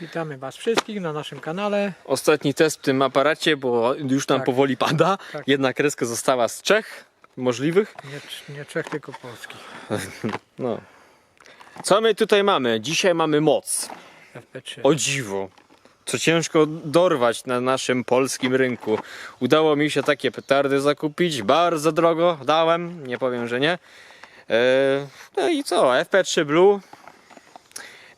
Witamy Was wszystkich na naszym kanale. Ostatni test w tym aparacie, bo już nam Tak. powoli pada. Tak. Jedna kreska została z trzech możliwych. Nie, nie Czech, tylko Polski. No. Co my tutaj mamy? Dzisiaj mamy moc. FP3. O dziwo. Co ciężko dorwać na naszym polskim rynku. Udało mi się takie petardy zakupić. Bardzo drogo dałem, nie powiem, że nie. Eee, no i co? FP3 Blue.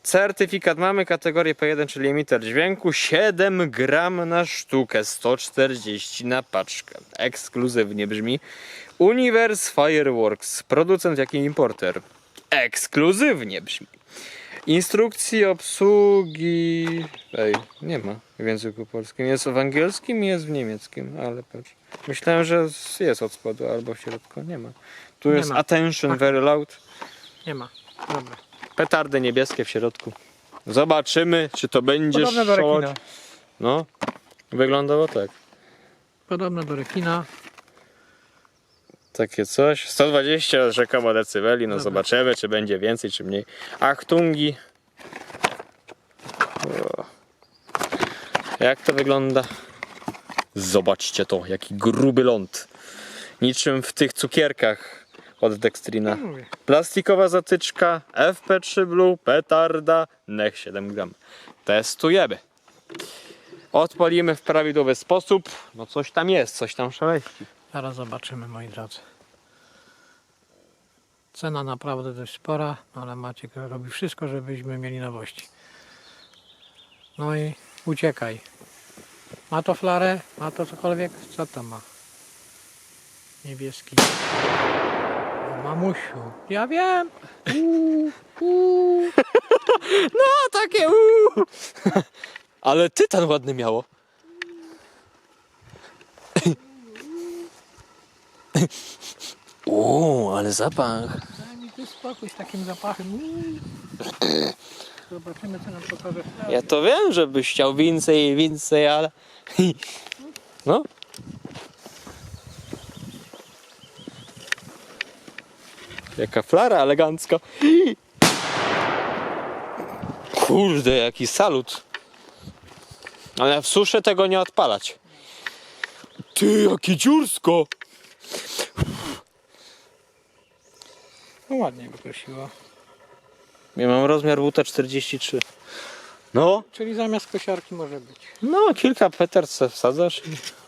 Certyfikat mamy, kategorię P1, czyli emiter dźwięku. 7 gram na sztukę, 140 na paczkę. Ekskluzywnie brzmi. Universe Fireworks, producent jak i importer. Ekskluzywnie brzmi. Instrukcji obsługi. Ej, nie ma w języku polskim. Jest w angielskim i jest w niemieckim, ale patrz. Myślałem, że jest od spodu albo w środku. Nie ma. Tu Nie jest ma. attention very loud. Nie ma. Dobra. Petardy niebieskie w środku. Zobaczymy, czy to będzie Podobne do szaleć. rekina. No, wyglądało tak. Podobne do rekina. Takie coś. 120 rzekomo decybeli. No Dobra. zobaczymy, czy będzie więcej, czy mniej. Achtungi. O. Jak to wygląda? Zobaczcie to, jaki gruby ląd. Niczym w tych cukierkach od Dextrina. Plastikowa zatyczka, FP3 Blue, petarda, NECH 7 gram. Testujemy. Odpalimy w prawidłowy sposób. No coś tam jest, coś tam szaleści. Zaraz zobaczymy, moi drodzy. Cena naprawdę dość spora, ale Maciek robi wszystko, żebyśmy mieli nowości. No i uciekaj. Ma to flarę? Ma to cokolwiek? Co to ma? Niebieski. Mamusiu. Ja wiem. Uuu, uuu. No takie uuu. Ale tytan ładny miało. Uuu, ale zapach. Daj mi tu spokój z takim zapachem. Uuu. Zobaczymy, co nam pokaże. Ja to wiem, żebyś chciał więcej i więcej, ale... No. Jaka flara elegancka. Kurde, jaki salut. Ale w suszę tego nie odpalać. Ty, jakie dziursko. No ładnie wyprosiła. Ja mam rozmiar buta 43. No, Czyli zamiast kosiarki może być. No, kilka peter se wsadzasz i...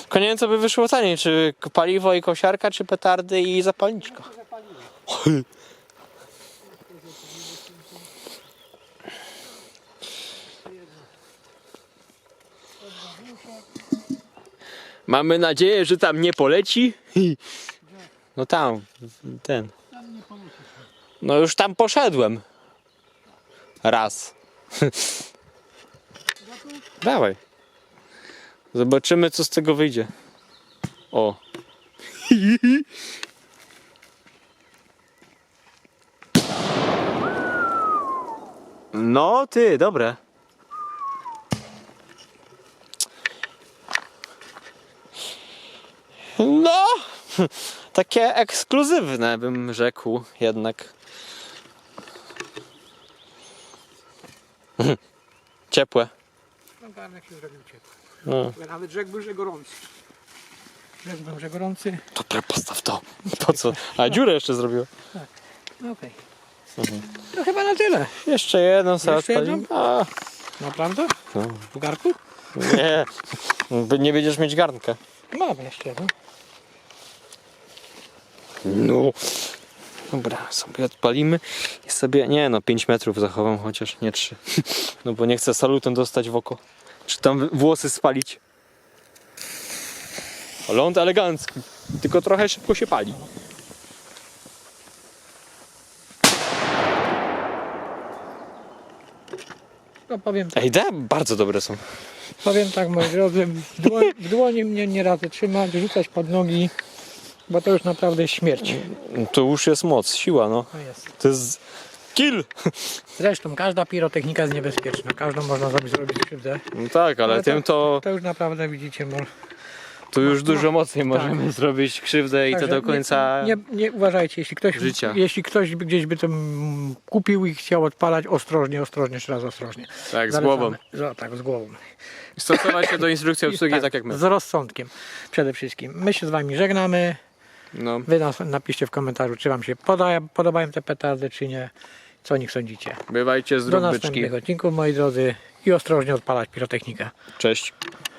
Tylko nie wiem, co by wyszło taniej, czy paliwo i kosiarka, czy petardy i zapalniczka. Mamy nadzieję, że tam nie poleci. No tam, ten. No już tam poszedłem. Raz. Dawaj. Zobaczymy, co z tego wyjdzie. O. No, ty, dobre. No, takie ekskluzywne bym rzekł jednak. Ciepłe. No garnek się zrobił ciepły. No. Nawet rzekłbym, że gorący. Rzekłbym, że gorący. Dobra, postaw to. Po co? A dziurę jeszcze zrobił. No okej. To chyba na tyle. Jeszcze jedną sobie Jeszcze odpalimy. A, Naprawdę? no. W garku? Nie. By Nie będziesz mieć garnka. Mam jeszcze, no. No. Dobra, sobie odpalimy i sobie, nie no, 5 metrów zachowam, chociaż nie 3. No bo nie chcę salutem dostać w oko. Czy tam włosy spalić. Ląd elegancki, tylko trochę szybko się pali. No powiem tak, Ej, de, bardzo dobre są. powiem tak moi drodzy, w dłoni, w dłoni mnie nie razy trzymać, rzucać pod nogi, bo to już naprawdę śmierć. To już jest moc, siła, no. To jest. Kill. Zresztą każda pirotechnika jest niebezpieczna, każdą można zrobić, zrobić krzywdę. No tak, ale, Ale tym to... To już naprawdę widzicie, mo- Tu już dużo mocniej możemy zrobić krzywdę i to do końca. Nie, nie, nie uważajcie, jeśli ktoś, życia. jeśli ktoś gdzieś by to kupił i chciał odpalać, ostrożnie, ostrożnie, jeszcze raz ostrożnie. Tak, z Zalecamy. głową. Z, tak, z głową. Stosować się do instrukcji obsługi tak, jak my. Z rozsądkiem przede wszystkim. My się z Wami żegnamy. No. Wy nas napiszcie w komentarzu, czy Wam się poda, podobają te petardy, czy nie. Co o nich sądzicie. Bywajcie Do zdrowe byczki. następnych odcinków, moi drodzy. I ostrożnie odpalać pirotechnikę. Cześć.